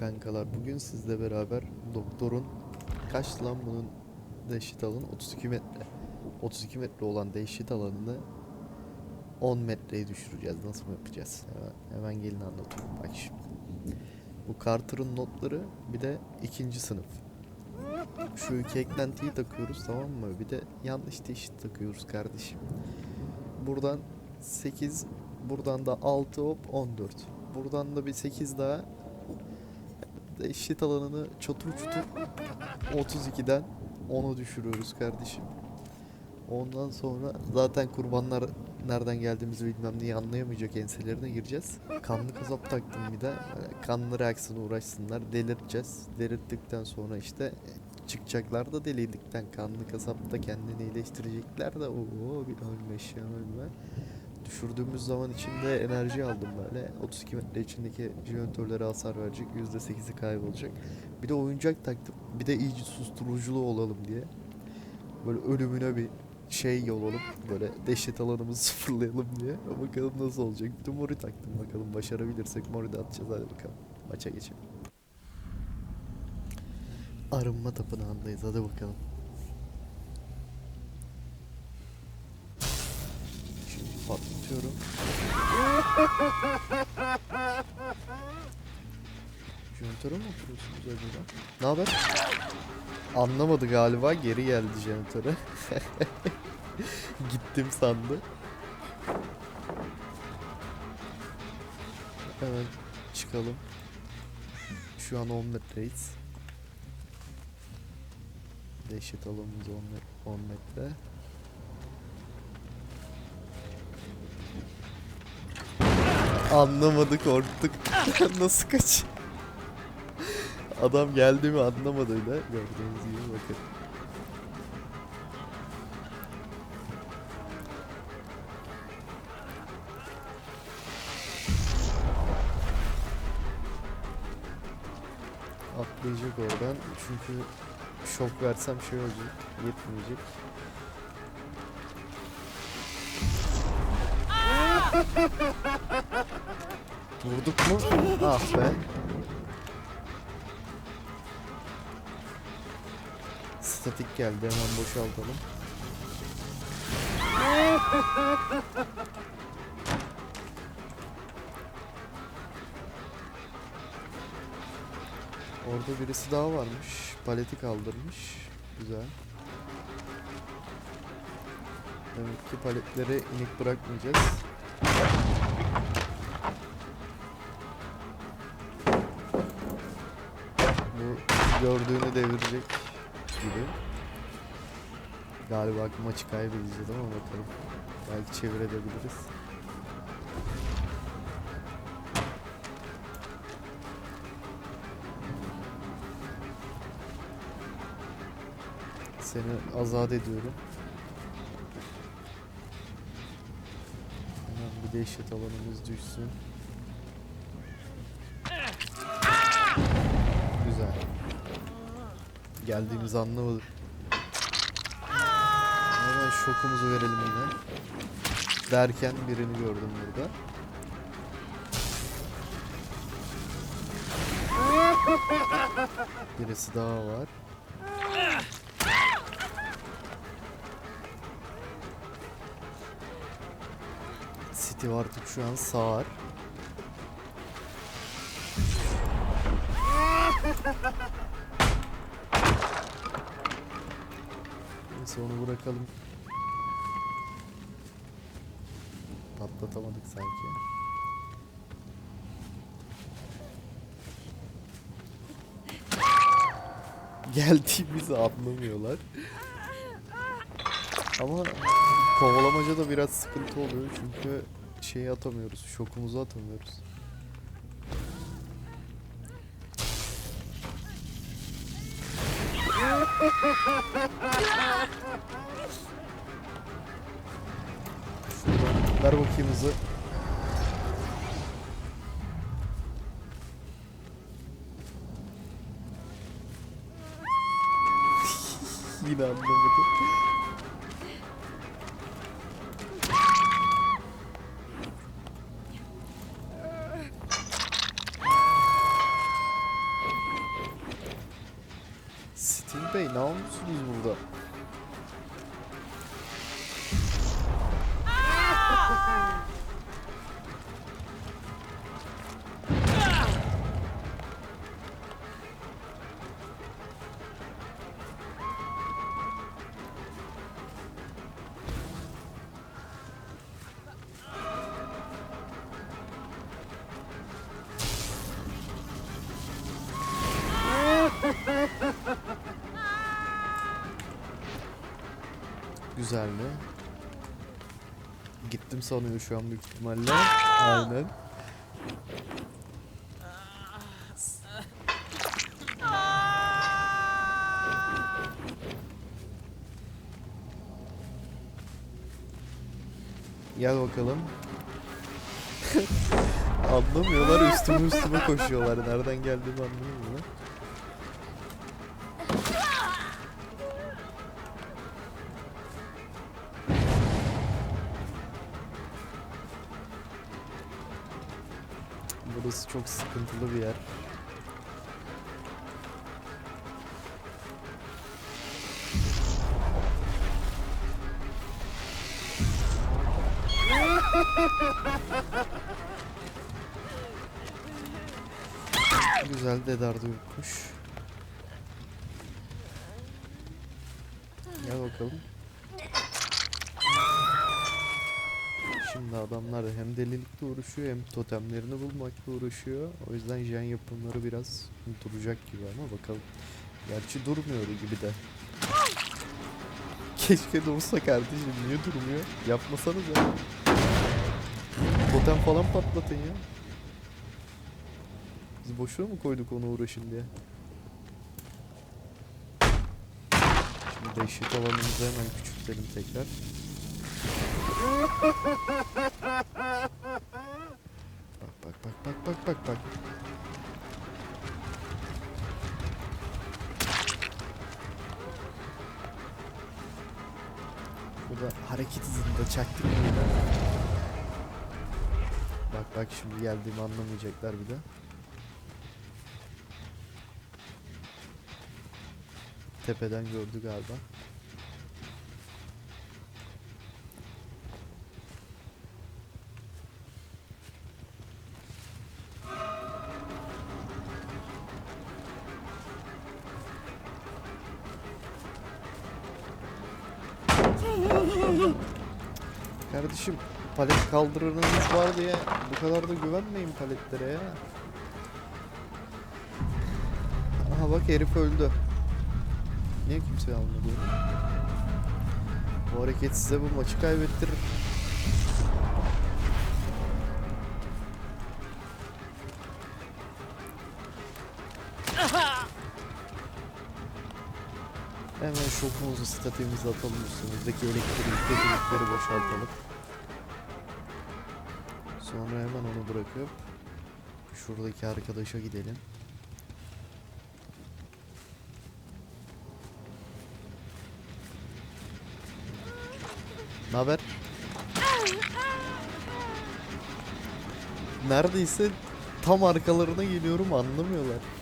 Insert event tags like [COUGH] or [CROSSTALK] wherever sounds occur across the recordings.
kankalar. Bugün sizle beraber doktorun kaç lan bunun dehşet alanı 32 metre. 32 metre olan dehşet alanını 10 metreye düşüreceğiz. Nasıl yapacağız? Hemen, hemen gelin anlatıyorum. Bak şimdi. Bu Carter'ın notları bir de ikinci sınıf. Şu iki eklentiyi takıyoruz tamam mı? Bir de yanlış teşhis takıyoruz kardeşim. Buradan 8, buradan da 6 hop 14. Buradan da bir 8 daha eşit alanını çatır çutur 32'den 10'a düşürüyoruz kardeşim. Ondan sonra zaten kurbanlar nereden geldiğimizi bilmem neyi anlayamayacak enselerine gireceğiz. Kanlı kasap taktım bir de. Böyle Kanlı reaksiyon uğraşsınlar. Delirteceğiz. Delirttikten sonra işte çıkacaklar da delildikten kanlı kasapta kendini iyileştirecekler de ooo bir ölme şey ölme. Düşürdüğümüz zaman içinde enerji aldım böyle. 32 metre içindeki jeneratörlere hasar verecek. %8'i kaybolacak. Bir de oyuncak taktım. Bir de iyice susturuculu olalım diye. Böyle ölümüne bir şey olalım. Böyle dehşet alanımızı [LAUGHS] sıfırlayalım diye. Bakalım nasıl olacak. Bir de mori taktım bakalım. Başarabilirsek mori de atacağız. Hadi bakalım. Maça geçelim. Arınma tapınağındayız. Hadi bakalım. Jeneratöre mi oturuyorsunuz acaba? Ne haber? Anlamadı galiba geri geldi jeneratöre. [LAUGHS] Gittim sandı. Hemen çıkalım. Şu an 10 metreyiz. Dehşet alanımız 10 metre. 10 metre. Anlamadı korktuk. [LAUGHS] Nasıl kaç? Adam geldi mi anlamadı öyle. Gördüğünüz gibi bakın. Atlayacak oradan çünkü şok versem şey olacak yetmeyecek. [LAUGHS] Vurduk mu? Ah be. Statik geldi hemen boşaltalım. Orada birisi daha varmış. Paleti kaldırmış. Güzel. Demek ki paletleri inik bırakmayacağız. Gördüğünü devirecek gibi. Galiba maçı kaybedeceğiz ama bakalım. Belki çevirebiliriz. Seni azat ediyorum. Hemen bir dehşet alanımız düşsün. Geldiğimizi anlamadım. Hemen şokumuzu verelim yine. Derken birini gördüm burada. [LAUGHS] Birisi daha var. Steve artık şu an sağır. [LAUGHS] Onu bırakalım. Patlatamadık sanki. [LAUGHS] Geldiğimizi anlamıyorlar. Ama kovalamaca da biraz sıkıntı oluyor çünkü şeyi atamıyoruz, şokumuzu atamıyoruz. [LAUGHS] Ver bakayım hızı. [LAUGHS] Yine anlamadım. Sting Bey ne olmuşsunuz burada? Güzeldi. Gittim sanıyor şu an büyük ihtimalle. Aynen. Gel bakalım. [LAUGHS] Anlamıyorlar üstüme üstüme koşuyorlar. Nereden geldiğimi anlamıyorlar. Çok sıkıntılı bir yer. [LAUGHS] Güzel dedardı yokmuş. Gel bakalım. Şimdi adamlar hem delilikle uğraşıyor hem totemlerini bulmakla uğraşıyor. O yüzden jen yapımları biraz duracak gibi ama bakalım. Gerçi durmuyor gibi de. Keşke dursa kardeşim niye durmuyor? Yapmasanız ya. Totem falan patlatın ya. Biz boşuna mı koyduk onu uğraşın diye? Şimdi dehşet alanımızı hemen küçültelim tekrar. Bak bak bak bak bak bak bak. Burada hareket hızında çaktık burada. Bak bak şimdi geldiğimi anlamayacaklar bir de. Tepeden gördü galiba. Kardeşim palet kaldırırınız var diye bu kadar da güvenmeyin paletlere ya. Aha bak herif öldü. Niye kimse almadı? Bu hareket size bu maçı kaybettirir. Hemen şokumuzu statimizi atalım üstümüzdeki elektrik kesinlikleri boşaltalım. Sonra hemen onu bırakıp şuradaki arkadaşa gidelim. Ne haber? Neredeyse tam arkalarına geliyorum anlamıyorlar.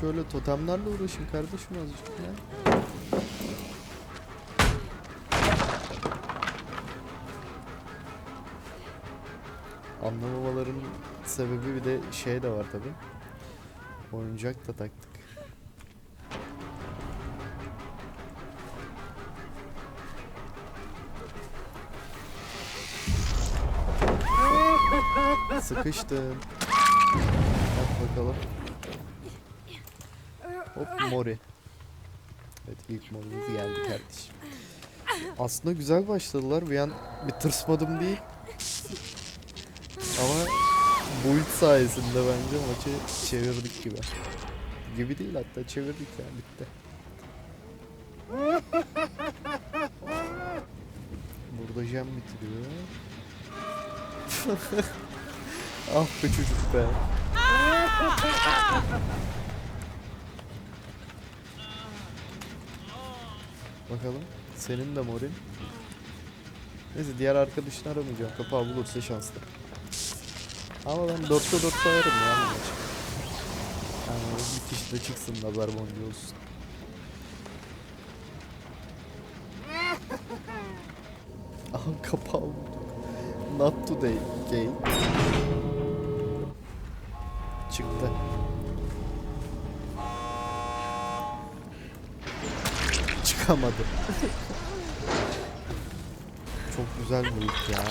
Şöyle totemlerle uğraşın kardeşim azıcık ya. Anlamamaların sebebi bir de şey de var tabi. Oyuncak da taktık. Sıkıştım. Bak bakalım. Hop mori. Evet ilk morimiz geldi kardeşim. Aslında güzel başladılar. Bir an bir tırsmadım değil. Ama build sayesinde bence maçı çevirdik gibi. Gibi değil hatta çevirdik ya bitti. Burada jam bitiriyor. [LAUGHS] ah be çocuk be. Bakalım. Senin de morin. Neyse diğer arkadaşını aramayacağım. Kapağı bulursa şanslı. Ama ben dörtte dört sayarım ya. Yani bir kişi de çıksın nazar boncuğu olsun. [LAUGHS] Aha kapağı bulduk. Not today gate. Çıktı. Çıkamadı. [LAUGHS] Çok güzel bu ya.